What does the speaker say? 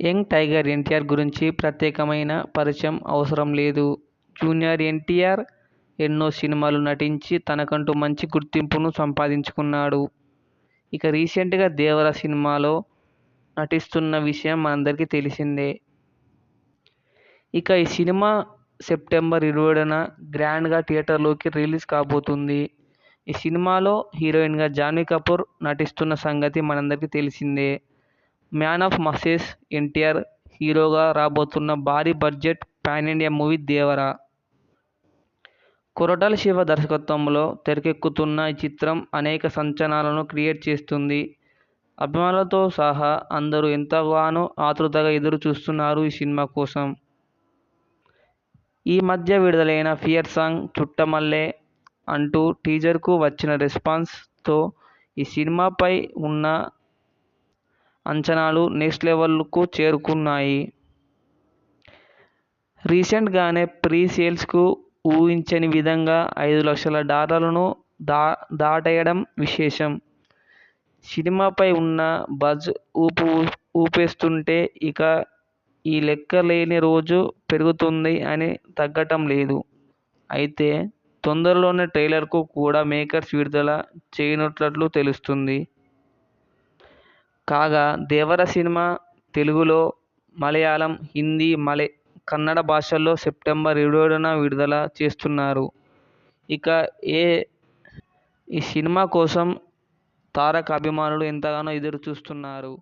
Young tiger NTR గురించి ప్రత్యేకమైన పరిచయం అవసరం లేదు. జూనియర్ ఎన్టీఆర్ ఎన్నో సినిమాలు నటించి తనకంటూ మంచి గుర్తింపును సంపాదించుకున్నాడు. ఇక రీసెంట్గా దేవర సినిమాలో నటిస్తున్న విషయం మనందరికీ తెలిసిందే. ఇక ఈ సినిమా సెప్టెంబర్ ఇరవై ఏడున గ్రాండ్గా థియేటర్లోకి రిలీజ్ కాబోతుంది. ఈ సినిమాలో హీరోయిన్గా జాన్వీ కపూర్ నటిస్తున్న సంగతి మనందరికీ తెలిసిందే. మ్యాన్ ఆఫ్ మాసెస్ ఎన్టీఆర్ హీరోగా రాబోతున్న భారీ budget pan India movie Devara. Koratala Siva దర్శకత్వంలో తెరకెక్కుతున్న ఈ చిత్రం అనేక సంచలనాలను క్రియేట్ చేస్తుంది. అభిమానులతో సహా అందరూ ఎంతగానో ఆతృతగా ఎదురు చూస్తున్నారు ఈ సినిమా కోసం. ఈ మధ్య విడుదలైన ఫియర్ సాంగ్, చుట్టమల్లే అంటూ టీజర్కు వచ్చిన రెస్పాన్స్తో ఈ సినిమాపై ఉన్న అంచనాలు నెక్స్ట్ లెవెల్కు చేరుకున్నాయి. రీసెంట్గానే ప్రీ సేల్స్కు ఊహించని విధంగా ఐదు లక్షల డాలర్లను దా దాటేయడం విశేషం. సినిమాపై ఉన్న బజ్ ఊపు ఊపేస్తుంటే ఇక ఈ లెక్క లేని రోజు పెరుగుతుంది అని తగ్గటం లేదు. అయితే తొందరలోనే ట్రైలర్కు కూడా మేకర్స్ విడుదల చేయనున్నట్లు తెలుస్తుంది కాగా దేవర సినిమా తెలుగులో, మలయాళం, హిందీ, కన్నడ భాషల్లో సెప్టెంబర్ ఏడున విడుదల చేస్తున్నారు. ఇక ఏ ఈ సినిమా కోసం తారక్ అభిమానులు ఎంతగానో ఎదురు చూస్తున్నారు.